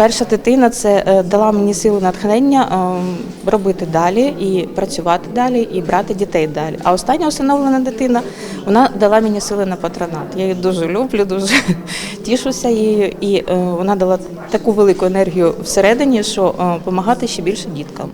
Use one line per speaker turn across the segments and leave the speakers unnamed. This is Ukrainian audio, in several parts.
Перша дитина це е, дала мені силу натхнення е, робити далі і працювати далі, і брати дітей далі. А остання усиновлена дитина вона дала мені сили на патронат. Я її дуже люблю, дуже тішуся її, і е, вона дала таку велику енергію всередині, що допомагати ще більше діткам.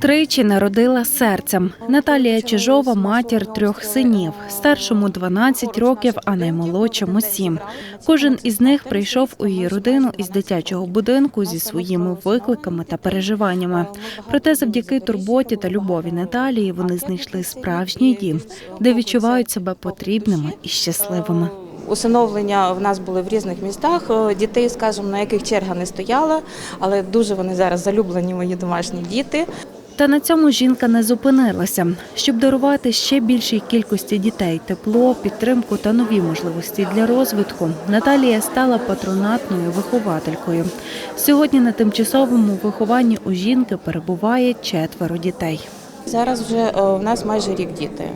Тричі народила серцем. Наталія Чижова матір трьох синів. Старшому 12 років, а наймолодшому 7. Кожен із них прийшов у її родину із дитячого будинку зі своїми викликами та переживаннями. Проте, завдяки турботі та любові Наталії, вони знайшли справжній дім, де відчувають себе потрібними і щасливими.
Усиновлення в нас були в різних містах. Е, Дітей, скажімо, на яких черга не стояла, але дуже вони зараз залюблені мої домашні діти.
Та на цьому жінка не зупинилася. Щоб дарувати ще більшій кількості дітей тепло, підтримку та нові можливості для розвитку, Наталія стала патронатною вихователькою. Сьогодні на тимчасовому вихованні у жінки перебуває четверо дітей.
Зараз вже е, в нас майже рік діти.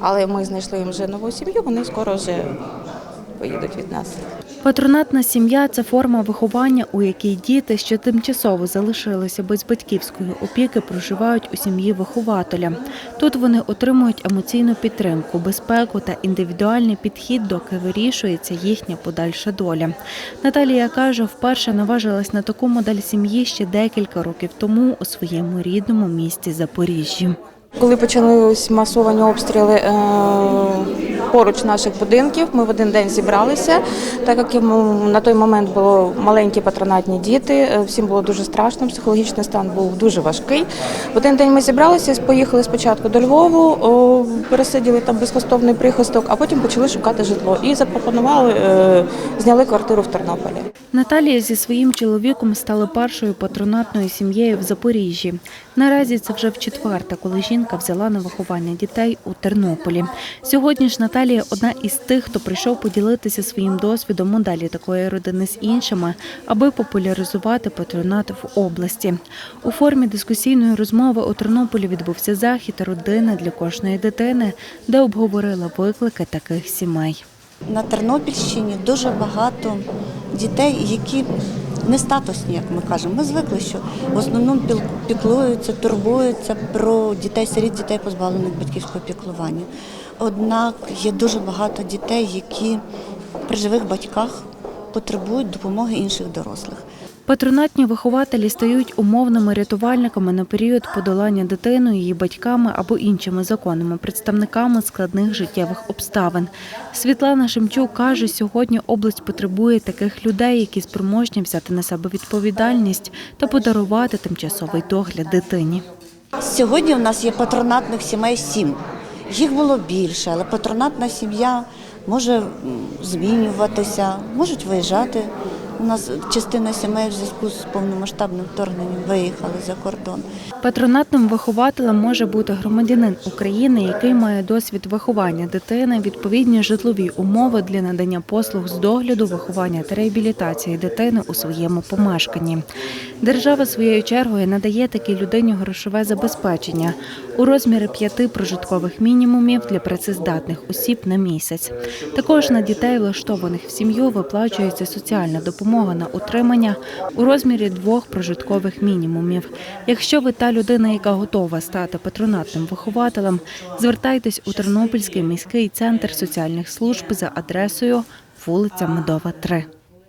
Але ми знайшли їм вже нову сім'ю, вони скоро вже поїдуть від нас.
Патронатна сім'я це форма виховання, у якій діти, що тимчасово залишилися без батьківської опіки, проживають у сім'ї вихователя. Тут вони отримують емоційну підтримку, безпеку та індивідуальний підхід, доки вирішується їхня подальша доля. Наталія каже, вперше наважилась на таку модель сім'ї ще декілька років тому у своєму рідному місті Запоріжжі.
Коли почались масовані обстріли е, поруч наших будинків, ми в один день зібралися, так як на той момент було маленькі патронатні діти, е, всім було дуже страшно, психологічний стан був дуже важкий. В один день ми зібралися, поїхали спочатку до Львову, пересиділи там безкоштовний прихисток, а потім почали шукати житло і запропонували, е, зняли квартиру в Тернополі.
Наталія зі своїм чоловіком стали першою патронатною сім'єю в Запоріжжі. Наразі це вже в четверте, коли жінка взяла на виховання дітей у Тернополі. Сьогодні ж Наталія одна із тих, хто прийшов поділитися своїм досвідом моделі такої родини з іншими, аби популяризувати патронат в області. У формі дискусійної розмови у Тернополі відбувся захід Родина для кожної дитини, де обговорили виклики таких сімей.
На Тернопільщині дуже багато дітей, які не статусні, як ми кажемо. Ми звикли, що в основному піклуються, турбуються про дітей, сиріт дітей, позбавлених батьківського піклування. Однак є дуже багато дітей, які при живих батьках потребують допомоги інших дорослих.
Патронатні вихователі стають умовними рятувальниками на період подолання дитиною, її батьками або іншими законними представниками складних життєвих обставин. Світлана Шемчук каже, сьогодні область потребує таких людей, які спроможні взяти на себе відповідальність та подарувати тимчасовий догляд дитині.
Сьогодні в нас є патронатних сімей сім. Їх було більше, але патронатна сім'я може змінюватися, можуть виїжджати. У нас частина сімей в зв'язку з повномасштабним вторгненням виїхали за кордон.
Патронатним вихователем може бути громадянин України, який має досвід виховання дитини, відповідні житлові умови для надання послуг з догляду, виховання та реабілітації дитини у своєму помешканні. Держава своєю чергою надає такій людині грошове забезпечення у розмірі п'яти прожиткових мінімумів для працездатних осіб на місяць. Також на дітей, влаштованих в сім'ю, виплачується соціальна допомога на утримання у розмірі двох прожиткових мінімумів. Якщо ви та людина, яка готова стати патронатним вихователем, звертайтесь у Тернопільський міський центр соціальних служб за адресою вулиця Медова, 3.